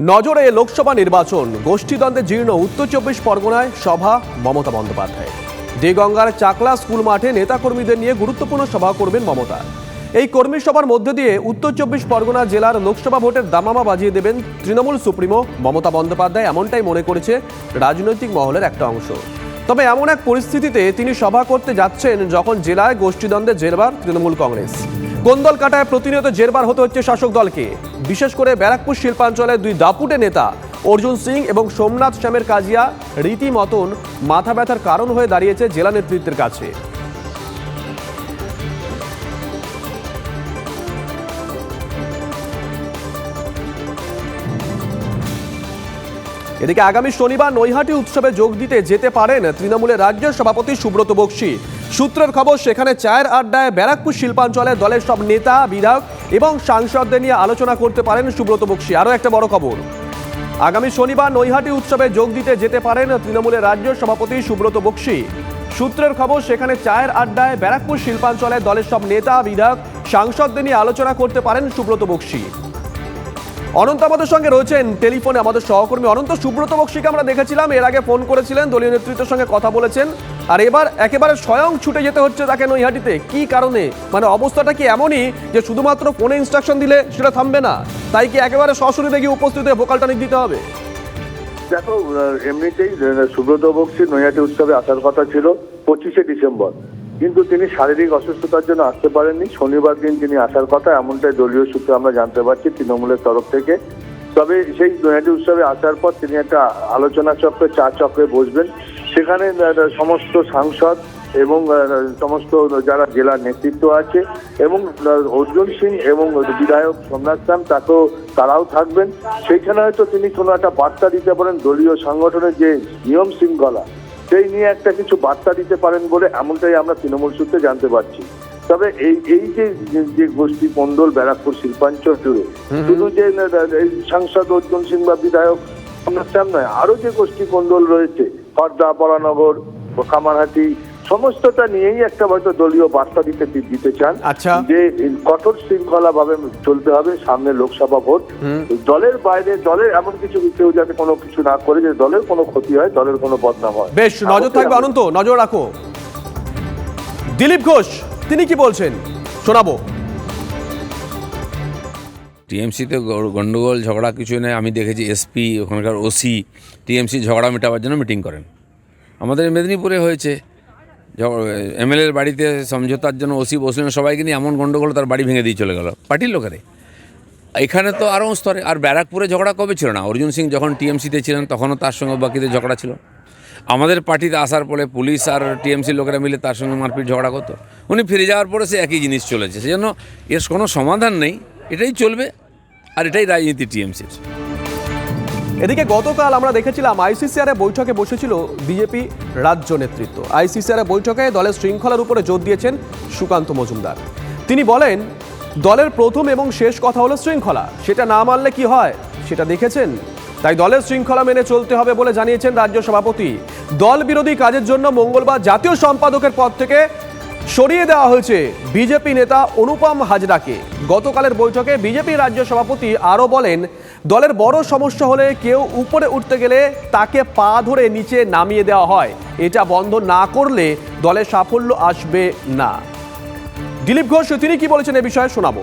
নজরে লোকসভা নির্বাচন। গোষ্ঠীদ্বন্দ্বে জীর্ণ উত্তর চব্বিশ পরগনায় সভা, মমতা বন্দ্যোপাধ্যায়। দেগঙ্গার চাকলা স্কুল মাঠে নেতাকর্মীদের নিয়ে গুরুত্বপূর্ণ সভা করবেন মমতা। এই কর্মী সভার মধ্য দিয়ে উত্তর চব্বিশ পরগনা জেলার লোকসভা ভোটের দামামা বাজিয়ে দেবেন তৃণমূল সুপ্রিমো মমতা বন্দ্যোপাধ্যায় এমনটাই মনে করেছে রাজনৈতিক মহলের একটা অংশ। তবে এমন এক পরিস্থিতিতে তিনি সভা করতে যাচ্ছেন যখন জেলায় গোষ্ঠীদ্বন্দ্বে জেরবার তৃণমূল কংগ্রেস। কোন্দল কাটায় প্রতিনিয়ত জেরবার হতে হচ্ছে শাসক দলকে। বিশেষ করে ব্যারাকপুর শিল্পাঞ্চলের দুই দাপুটে নেতা অর্জুন সিং এবং সোমনাথ শ্যামের কাজিয়া রীতিমতন মাথা ব্যথার কারণ হয়ে দাঁড়িয়েছে জেলা নেতৃত্বের কাছে। এদিকে আগামী শনিবার নৈহাটি উৎসবে যোগ দিতে যেতে পারেন তৃণমূলের রাজ্য সভাপতি সুব্রত বক্সি। সূত্রের খবর, সেখানে চায়ের আড্ডায় ব্যারাকপুর শিল্পাঞ্চলের দলের সব নেতা, বিধায়ক এবং সাংসদদের নিয়ে আলোচনা করতে পারেন সুব্রত বক্সি। আরও একটা বড় খবর। আগামী শনিবার নৈহাটি উৎসবে যোগ দিতে যেতে পারেন তৃণমূলের রাজ্য সভাপতি সুব্রত বক্সি। সূত্রের খবর, সেখানে চায়ের আড্ডায় ব্যারাকপুর শিল্পাঞ্চলের দলের সব নেতা, বিধায়ক, সাংসদদের নিয়ে আলোচনা করতে পারেন সুব্রত বক্সি। অনন্ত আমাদের সঙ্গে রয়েছেন টেলিফোনে আমাদের সহকর্মী অনন্ত। সুব্রত বক্সিকে আমরা দেখেছিলাম, এর আগে ফোন করেছিলেন, দলীয় নেতৃত্বের সঙ্গে কথা বলেছেন। আর এবার একেবারে স্বয়ং ছুটে যেতে হচ্ছে তাকে নৈহাটিতে। কি কারণে? মানে অবস্থাটা কি এমনই যে শুধুমাত্র ফোনে ইনস্ট্রাকশন দিলে সেটা থামবে না? তাই কি একেবারে সশরীরে গিয়ে উপস্থিত হয়ে ভোকাল টনিক দিতে হবে? দেখো এমনিতেই সুব্রত বক্সি নৈহাটি উৎসবে আসার কথা ছিল পঁচিশে ডিসেম্বর। কিন্তু তিনি শারীরিক অসুস্থতার জন্য আসতে পারেননি। শনিবার দিন তিনি আসার কথা, এমনটাই দলীয় সূত্রে আমরা জানতে পারছি তৃণমূলের তরফ থেকে। তবে সেই নৈহাটি উৎসবে আসার পর তিনি একটা আলোচনা চক্রে, চা চক্রে বসবেন। সেখানে সমস্ত সাংসদ এবং সমস্ত যারা জেলার নেতৃত্ব আছে এবং অর্জুন সিং এবং বিধায়ক সোমনাথ শ্যাম তাকেও তারাও থাকবেন। সেইখানে হয়তো তিনি কোনো একটা বার্তা দিতে পারেন দলীয় সংগঠনের যে নিয়ম শৃঙ্খলা। সেই নিয়ে একটা কিছু বার্তা দিতে পারেন বলে এমনটাই আমরা তৃণমূল সূত্রে জানতে পারছি। তবে এই এই যে যে গোষ্ঠী মন্ডল ব্যারাকপুর শিল্পাঞ্চল জুড়ে শুধু যে এই সাংসদ অর্জুন সিং বা বিধায়ক আপনার শ্যাম নয় আরও যে গোষ্ঠী মন্ডল রয়েছে হরদা বরানগর কামারহাটি সমস্তটা নিয়েই একটা হয়তো দলীয় বার্তা দিতে দিতে চান। আচ্ছা। যে কঠোর শৃঙ্খলা ভাবে চলতে হবে সামনে লোকসভা ভোট। দলের বাইরে দলের এমন কিছু কেউ যাতে কোনো কিছু না করে যে দলের কোনো ক্ষতি হয় দলের কোনো বদনাম হয়। বেশ নজর থাকবে অনন্ত নজর রাখো। দিলীপ ঘোষ তিনি কি বলছেন? শোনাবো। টিএমসিতে গন্ডগোল ঝগড়া কিছু নেই। আমি দেখেছি এসপি ওখানকার ওসি টিএমসি ঝগড়া মেটাবার জন্য মিটিং করেন। আমাদের মেদিনীপুরে হয়েছে। এমএলএর বাড়িতে সমঝোতার জন্য ওসি বসলেন, সবাইকে নিয়ে এমন গণ্ডগোল তার বাড়ি ভেঙে দিয়ে চলে গেল, পার্টির লোকেরে এখানে তো আরও স্তরে, আর ব্যারাকপুরে ঝগড়া কবে ছিল না? অর্জুন সিং যখন টিএমসিতে ছিলেন, তখনও তার সঙ্গে বাকিদের ঝগড়া ছিল। আমাদের পার্টিতে আসার পরে পুলিশ আর টিএমসির লোকেরা মিলে তার সঙ্গে মারপিট ঝগড়া করতো। উনি ফিরে যাওয়ার পরে সে একই জিনিস চলেছে, সেজন্য এর কোনো সমাধান নেই, এটাই চলবে, আর এটাই রাজনীতি টিএমসির। এদিকে গতকাল আমরা দেখেছিলাম আইসিসিআর বৈঠকে বসেছিল বিজেপি রাজ্য নেতৃত্ব। আইসিসিআর বৈঠকে দলের শৃঙ্খলার উপরে জোর দিয়েছেন সুকান্ত মজুমদার। তিনি বলেন, দলের প্রথম এবং শেষ কথা হলো শৃঙ্খলা। সেটা না মানলে কি হয়? সেটা দেখেছেন? তাই দলের শৃঙ্খলা মেনে চলতে হবে বলে জানিয়েছেন রাজ্য সভাপতি। দল বিরোধী কাজের জন্য মঙ্গলবার জাতীয় সম্পাদকের পদ থেকে সরিয়ে দেওয়া হয়েছে বিজেপি নেতা অনুপম হাজরাকে। গতকালের বৈঠকে বিজেপি রাজ্য সভাপতি আরও বলেন দলের বড় সমস্যা হলে কেউ উপরে উঠতে গেলে তাকে পা ধরে নিচে নামিয়ে দেওয়া হয়। এটা বন্ধ না করলে দলের সাফল্য আসবে না। দিলীপ ঘোষ, তিনি কি বলেছেন এ বিষয়ে শোনাবো।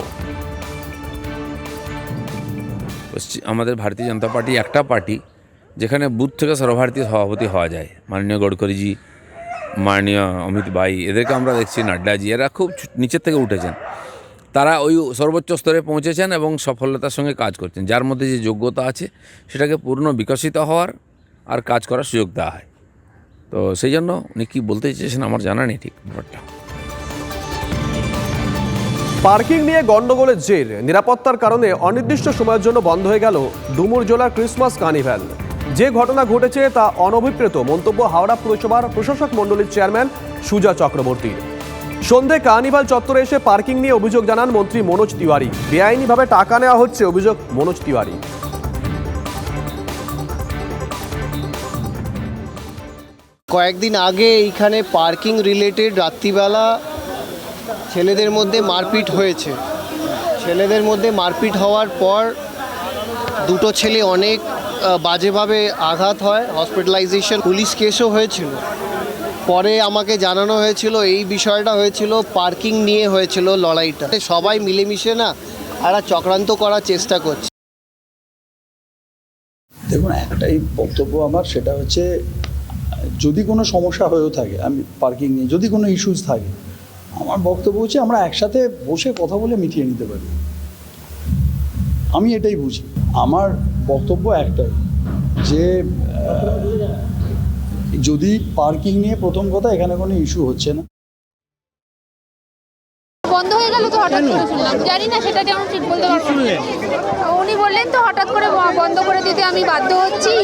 আমাদের ভারতীয় জনতা পার্টি একটা পার্টি যেখানে বুথ থেকে সর্বভারতীয় সভাপতি হওয়া যায়। মাননীয় গডকরিজি, মাননীয় অমিত ভাই এদেরকে আমরা দেখছি, নাড্ডাজি, এরা খুব নিচের থেকে উঠেছেন। তারা ওই সর্বোচ্চ স্তরে পৌঁছেছেন এবং সফলতার সঙ্গে কাজ করছেন। যার মধ্যে যে যোগ্যতা আছে, সেটাকে পূর্ণ বিকশিত হওয়ার আর কাজ করার সুযোগ দেওয়া হয়। তো সেই জন্য উনি কী বলতে চেয়েছেন আমার জানা নেই ঠিক ব্যাপারটা। পার্কিং নিয়ে গণ্ডগোলের জের, নিরাপত্তার কারণে অনির্দিষ্ট সময়ের জন্য বন্ধ হয়ে গেল ডুমুরজোলার ক্রিসমাস কার্নিভ্যাল। যে ঘটনা ঘটেছে তা অনভিপ্রেত মন্তব্য হাওড়া পুরসভার প্রশাসক মণ্ডলীর চেয়ারম্যান সুজা চক্রবর্তীর। সন্ধে কার্নিভাল চত্বরে এসে পার্কিং নিয়ে অভিযোগ জানান মন্ত্রী মনোজ তিওয়ারি। বেআইনিভাবে টাকা নেওয়া হচ্ছে অভিযোগ মনোজ তিওয়ারি। কয়েকদিন আগে এইখানে পার্কিং রিলেটেড রাত্রিবেলা ছেলেদের মধ্যে মারপিট হয়েছে। ছেলেদের মধ্যে মারপিট হওয়ার পর দুটো ছেলে অনেক বাজেভাবে আঘাত হয় হসপিটালাইজেশন পুলিশ কেসও হয়েছিল। পরে আমাকে জানানো হয়েছিল, এই বিষয়টা হয়েছিল, পার্কিং নিয়ে হয়েছিল লড়াইটা। সবাই মিলেমিশে না একটা চক্রান্ত করার চেষ্টা করছে। দেখুন, একটাই বক্তব্য আমার, সেটা হচ্ছে, যদি কোনো সমস্যা হয়েও থাকে, আমি পার্কিং নিয়ে, যদি কোনো ইস্যুস থাকে, আমার বক্তব্য হচ্ছে আমরা একসাথে বসে কথা বলে মিটিয়ে নিতে পারি। আমি এটাই বুঝি। আমার বক্তব্য একটাই যে যদি পার্কিং নিয়ে প্রথম কথা এখানে কোনো ইস্যু হচ্ছে না। বন্ধ হয়ে গেল তো হঠাৎ করে শুনলাম। জানি না সেটা যেমন ঠিক বলতে পারব উনি বললেন তো হঠাৎ করে বন্ধ করে দিতে আমি বাধ্য হচ্ছি।